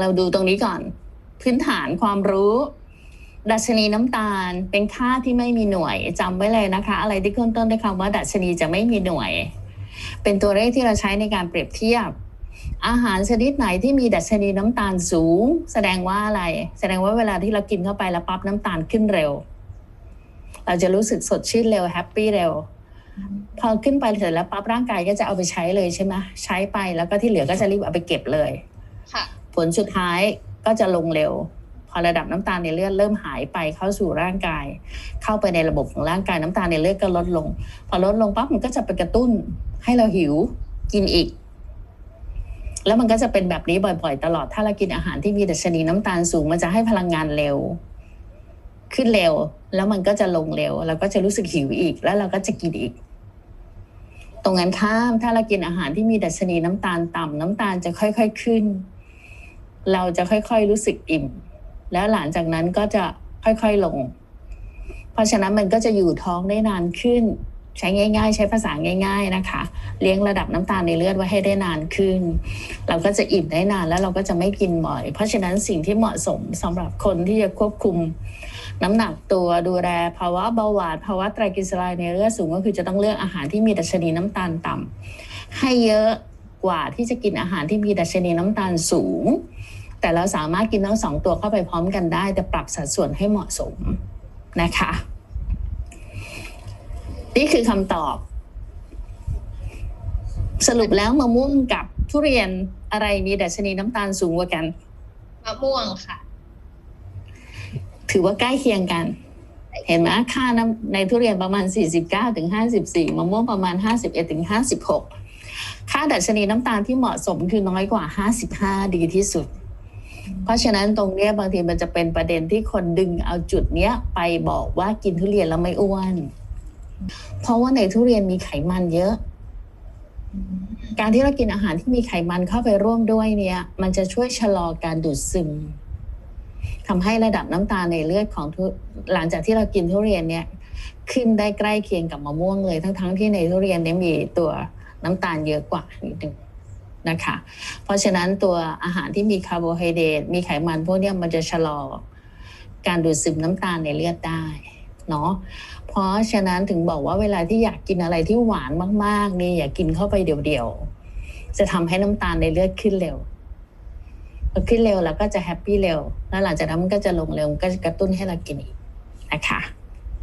เราดูตรงนี้ก่อน พื้นฐานความรู้ ดัชนีน้ำตาลเป็นค่าที่ไม่มีหน่วยจำไว้เลยนะคะ อะไรที่ขึ้นต้นด้วยคำว่า ดัชนีจะไม่มีหน่วย เป็นตัวเลขที่เราใช้ในการเปรียบเทียบ อาหารชนิดไหนที่มีดัชนีน้ำตาลสูง แสดงว่าอะไร แสดงว่าเวลาที่เรากินเข้าไปแล้วปั๊บน้ำตาลขึ้นเร็ว เราจะรู้สึกสดชื่นเร็วแฮปปี้เร็วพอขึ้นไปเสร็จแล้วปั๊บร่างกายก็จะเอาไปใช้เลยใช่ไหมใช้ไปแล้วก็ที่เหลือก็จะรีบเอาไปเก็บเลย ค่ะ ลสุดท้ายก็จะลงเร็ว พอระดับน้ำตาลในเลือดเริ่มหายไปเข้าสู่ร่างกาย เข้าไปในระบบของร่างกายน้ำตาลในเลือดก็ลดลง พอลดลงปั๊บมันก็จะไปกระตุ้นให้เราหิวกินอีก แล้วมันก็จะเป็นแบบนี้บ่อยๆ ตลอดถ้าเรากินอาหารที่มีดัชนีน้ำตาลสูง มันจะให้พลังงานเร็ว ขึ้นเร็ว แล้วมันก็จะลงเร็ว เราก็จะรู้สึกหิวอีก แล้วเราก็จะกินอีกตรงกันข้ามถ้าเรากินอาหารที่มีดัชนีน้ำตาลต่ำน้ำตาลจะค่อย ๆ ขึ้น เราจะค่อยๆรู้สึกอิ่ม แล้วหลังจากนั้นก็จะค่อยๆลง เพราะฉะนั้นมันก็จะอยู่ท้องได้นานขึ้น ใช้ง่าย ๆ ใช้ภาษาง่าย ๆนะคะ เลี้ยงระดับน้ำตาลในเลือดไว้ให้ได้นานขึ้น เราก็จะอิ่มได้นานแล้วเราก็จะไม่กินบ่อย เพราะฉะนั้นสิ่งที่เหมาะสมสำหรับคนที่จะควบคุมน้ำหนักตัวดูแลภาวะเบาหวานภาวะไตรกลีเซอไรด์ในเลือดสูงก็คือจะต้องเลือกอาหารที่มีดัชนีน้ำตาลต่ำให้เยอะกว่าที่จะกินอาหารที่มีดัชนีน้ำตาลสูง แต่เราสามารถกินทั้งสองตัวเข้าไปพร้อมกันได้ แต่ปรับสัดส่วนให้เหมาะสมนะคะ นี่คือคำตอบ สรุปแล้วมะม่วงกับทุเรียนอะไรมีดัชนีน้ำตาลสูงกว่ากันมะม่วงค่ะ ถือว่าใกล้เคียงกัน เห็นไหมค่าน้ำในทุเรียนประมาณ 49ถึง54มะม่วงประมาณ 51ถึง56ค่าดัชนีน้ำตาลที่เหมาะสมคือน้อยกว่า 55 ดีที่สุด เพราะฉะนั้นตรงเนี้ยบางทีมันจะเป็นประเด็นที่คนดึงเอาจุดเนี้ยไปบอกว่ากินทุเรียนแล้วไม่อ้วน เพราะว่าในทุเรียนมีไขมันเยอะ การที่เรากินอาหารที่มีไขมันเข้าไปร่วมด้วยเนี่ย มันจะช่วยชะลอการดูดซึมทำให้ระดับน้ำตาลในเลือดของทุหลังจากที่เรากินทุเรียนเนี่ย ขึ้นได้ใกล้เคียงกับมะม่วงเลย ทั้งๆที่ในทุเรียนเนี่ยมีตัวน้ำตาลเยอะกว่านิดนึง นะคะ เพราะฉะนั้นตัวอาหารที่มีคาร์โบไฮเดรตมีไขมันพวกนี้มันจะชะลอการดูดซึมน้ำตาลในเลือดได้เนาะเพราะฉะนั้นถึงบอกว่าเวลาที่อยากกินอะไรที่หวานมากๆนี่อย่ากินเข้าไปเดี่ยวๆจะทำให้น้ำตาลในเลือดขึ้นเร็วขึ้นเร็วแล้วก็จะแฮปปี้เร็ว แล้วหลังจากนั้นมันก็จะลงเร็วก็จะกระตุ้นให้เรากินอีกนะคะ